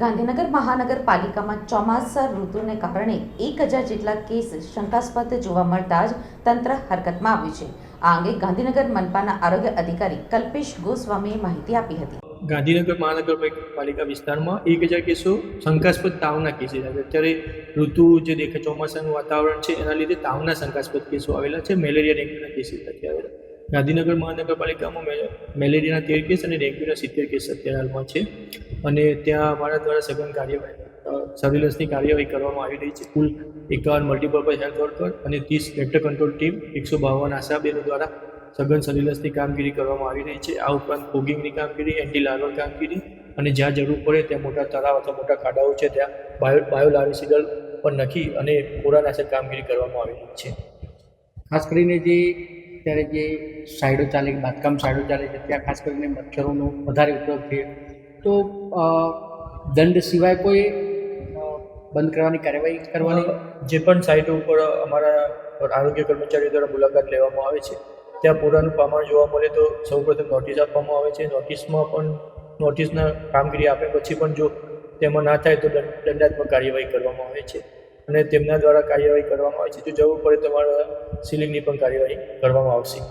ગાંધીનગર મહાનગરપાલિકામાં ચોમાસા ઋતુને કારણે એક હજાર જેટલા કેસ શંકાસ્પદ જોવા મળતા જ તંત્ર હરકતમાં આવ્યું છે. આ અંગે ગાંધીનગર મનપાના આરોગ્ય અધિકારી કલ્પેશ ગોસ્વામીએ માહિતી આપી હતી. ગાંધીનગર મહાનગરપાલિકા વિસ્તારમાં એક હજાર કેસો શંકાસ્પદ તાવના કેસીસ આવે અત્યારે ઋતુ જે દેખાય, ચોમાસાનું વાતાવરણ છે, એના લીધે તાવના શંકાસ્પદ કેસો આવેલા છે, મેલેરિયા ડેન્ગ્યુના કેસીસ નથી આવેલા ગાંધીનગર મહાનગરપાલિકામાં મેલેરિયાના તેર કેસ અને ડેન્ગ્યુના સિત્તેર કેસ અત્યારે હાલમાં છે. અને ત્યાં અમારા દ્વારા સઘન કાર્યવાહી સર્વેલન્સની કાર્યવાહી કરવામાં આવી રહી છે. કુલ એકાવન મલ્ટીપર્પઝ હેલ્થ વર્કર અને ત્રીસ વેક્ટર કંટ્રોલ ટીમ એકસો બાવન આશાબેનો દ્વારા સઘન સર્વેલન્સની કામગીરી કરવામાં આવી રહી છે. આ ઉપરાંત ફોગિંગની કામગીરી એન્ટી લાર્વલ કામગીરી અને જ્યાં જરૂર પડે ત્યાં મોટા તળાવ અથવા મોટા ખાડાઓ છે. ત્યાં બાયો બાયો લાર્વિસિડલ પર નખી અને કોરાનાશક કામગીરી કરવામાં આવી રહી છે. ખાસ કરીને જે અત્યારે જે સાઈડો ચાલે, બાંધકામ સાઈડો ચાલે છે, ત્યાં ખાસ કરીને મચ્છરોનો વધારે ઉપયોગ થયો તો દંડ સિવાય કોઈ બંધ કરવાની કાર્યવાહી કરવાની? જે પણ સાઇટો ઉપર અમારા આરોગ્ય કર્મચારીઓ દ્વારા મુલાકાત લેવામાં આવે છે, ત્યાં પૂરાનું પ્રમાણ જોવા મળે તો સૌપ્રથમ નોટિસ આપવામાં આવે છે. નોટિસમાં પણ નોટિસના કામગીરી આપે પછી પણ જો તેમાં ના થાય તો દંડ- દંડાત્મક કાર્યવાહી કરવામાં આવે છે. અને તેમના દ્વારા કાર્યવાહી કરવામાં આવે છે. જો જરૂર પડે તો અમારા સીલિંગની પણ કાર્યવાહી કરવામાં આવશે.